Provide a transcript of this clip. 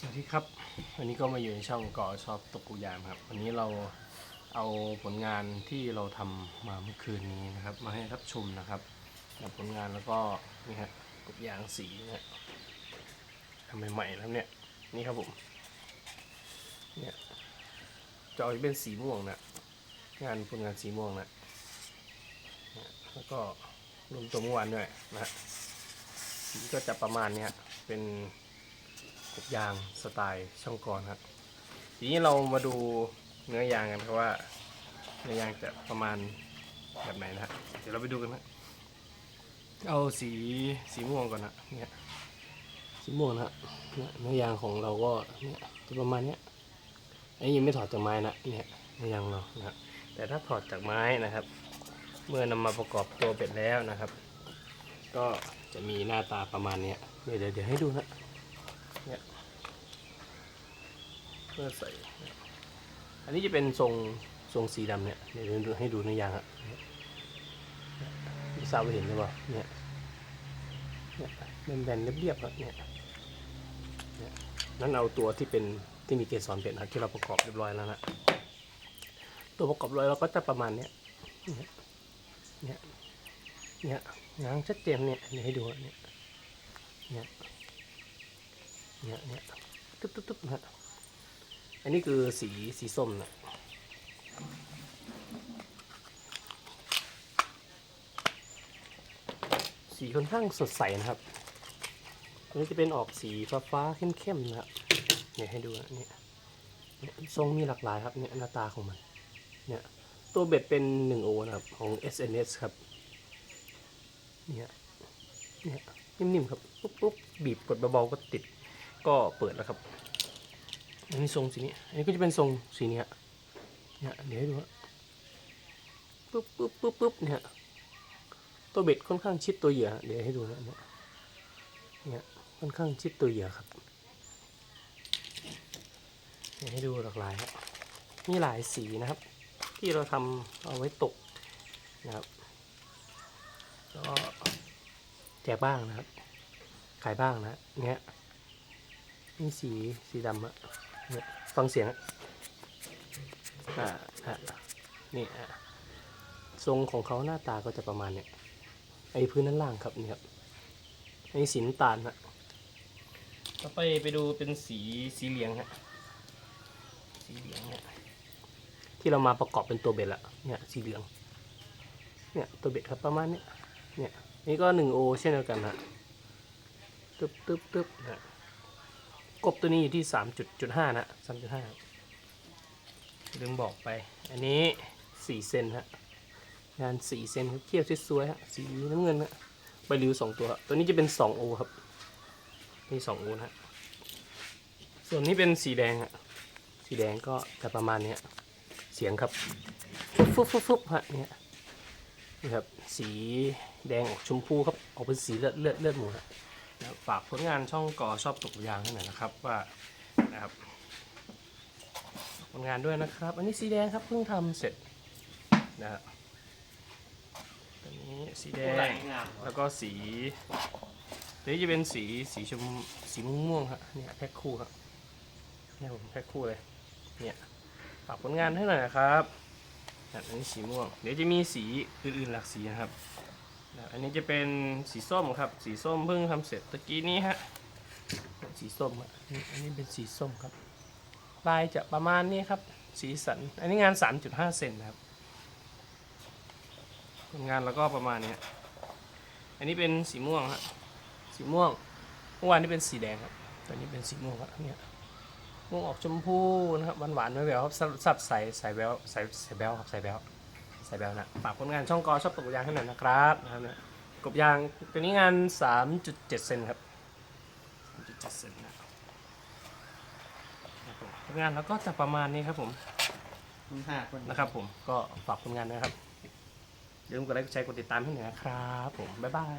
สวัสดีครับ วันนี้ก็มาอยู่ในช่องก่อชอบตกกุยามครับ วันนี้เราเอาผลงานที่เราทำมาเมื่อคืนนี้นะครับ มาให้รับชมนะครับกับผลงานแล้วก็นี่ฮะกบยางสีนะฮะทำใหม่ๆแล้วเนี่ยนี่ครับผมเนี่ยจะเอาเป็นสีม่วงนะงานผลงานสีม่วงนะแล้วก็รวมตัวเมื่อวานด้วยนะฮะสีก็จะประมาณเนี้ยเป็น ยางสไตล์ช่องกรครับทีนี้เรามาดูเนื้อยางกันครับว่า เนื้อยางจะประมาณแบบไหนนะฮะเดี๋ยวเราไปดูกันนะเอาสีสีม่วงก่อนนะเนี่ยสีม่วงนะฮะเนี่ยเนื้อยางของเราก็เนี่ยจะประมาณเนี้ยอันนี้ยังไม่ถอดจากไม้นะเนี่ยเนื้อยางเรานะแต่ถ้าถอดจากไม้นะครับ เมื่อนำมาประกอบตัวเป็ดแล้วนะครับ ก็จะมีหน้าตาประมาณเนี้ยเดี๋ยวเดี๋ยวให้ดูนะ เพื่อใส่อันนี้จะเป็นทรงทรงสีดำเนี่ยเดี๋ยวให้ดูในยางครับเนี่ยไม่ทราบว่าเห็นหรือเปล่าเนี่ยเนี่ยเป็นแบนๆเรียบๆครับเนี่ยนั่นเอาตัวที่เป็นที่มีเกสรเป็ดนะที่เราประกอบเรียบร้อยแล้วนะตัวประกอบร้อยเราก็จะประมาณเนี้ยเนี่ยเนี่ยเนี่ยงางชัดเจนเนี่ยเดี๋ยวให้ดูเนี่ยเนี่ยเนี่ยเนี่ยตึ๊บตึ๊บตึ๊บนะ อันนี้คือสีสีส้มนะสีค่อนข้างสดใสนะครับอันนี้จะเป็นออกสีฟ้าฟ้าๆเข้มๆนะครับเนี่ยให้ดูนะเนี่ยเนี่ยทรงมีหลากหลายครับเนี่ยหน้าตาของมันเนี่ยตัวเบ็ดเป็น 1 โอนะครับของ SNS ครับเนี่ยเนี่ยนิ่มๆครับปุ๊บปุ๊บบีบกดเบาๆก็ติดก็เปิดแล้วครับ อันนี้ทรงสีนี้ อันนี้ก็จะเป็นทรงสีนี้เนี่ยเดี๋ยวให้ดูปุ๊บปุ๊บปุ๊บปุ๊บเนี่ยตัวเบ็ดค่อนข้างชิดตัวเหยื่อเดี๋ยวให้ดูนะเนี่ยเนี่ยค่อนข้างชิดตัวเหยื่อครับเดี๋ยวให้ดูหลากหลายครับมีหลายสีนะครับ ที่เราทำเอาไว้ตกนะครับก็แจกบ้างนะครับ ขายบ้างนะเนี่ยนี่สีสีดำอะ ฟังเสียงอะอ่าอ่านี่อะทรงของเขาหน้าตาก็จะประมาณเนี่ยไอ้พื้นด้านล่างครับนี่ครับอันนี้สีน้ำตาลฮะต่อไปไปดูเป็นสีสีเหลืองฮะสีเหลืองเนี่ยที่เรามาประกอบเป็นตัวเบ็ดละเนี่ยสีเหลืองเนี่ยตัวเบ็ดครับประมาณเนี้ยเนี่ยนี่ก็หนึ่งโอเช่นเดียวกันฮะตึ๊บตึ๊บตึ๊บนะ กบตัวนี้อยู่ที่3.5นะ3.5ลืมบอกไป อันนี้4เซนฮะ งาน4เซนครับเทียบสวยๆฮะ สีน้ำเงินฮะใบริ้ว2ตัว ตัวนี้จะเป็น2โอครับ นี่2โอนะฮะ ส่วนนี้เป็นสีแดงฮะ สีแดงก็จะประมาณเนี้ย เสียงครับ ฟุบฟุบฟุบฟุบฮะเนี่ยนี่ครับ สีแดงออกชมพูครับ ออกเป็นสีเลือดเลือดเลือดหมูฮะนะครับ ฝากผลงานช่องก่อชอบตกยางให้หน่อยนะครับว่านะครับผลงานด้วยนะครับ อันนี้สีแดงครับเพิ่งทำเสร็จนะฮะอันนี้สีแดงแล้วก็สีเดี๋ยวจะเป็นสีสีชมสีม่วงๆครับเนี่ยแพ็คคู่ครับเนี่ยผมแพ็คคู่เลยเนี่ยฝากผลงานให้หน่อยนะครับอันนี้สีม่วง เดี๋ยวจะมีสีอื่นๆหลากสีนะครับนะ อันนี้จะเป็นสีส้มครับ สีส้มเพิ่งทำเสร็จตะกี้นี้ฮะ สีส้มอ,นนอันนี้เป็นสีส้มครับ ลายจะประมาณนี้ครับ สีสัน อันนี้งาน 3.5 เซนนะครับผลงานแล้วก็ประมาณนี้ อันนี้เป็นสีม่วงฮะ สีม่วง เมื่อวานนี้เป็นสีแดงครับ ตอนนี้เป็นสีม่วงครับเนี่ยม่วงออกชมพูนะครับหวานๆไม่แววครับสับใส่ใส่แววใส่ใส่แววครับใส่แวว ใส่แบลนะฝากผลงานช่องกอชอบตกยางให้หน่อยนะครับนะครับเนี่ยกบยางตัวนี้งาน 3.7 เซนครับ3.7เซนนะครับผมผลงานแล้วก็จะประมาณนี้ครับผมคุณห้าคนนะครับผมก็ฝากผลงานนะครับอย่าลืมกดไลค์กดแชร์กดติดตามให้หน่อยนะครับผมบ๊ายบาย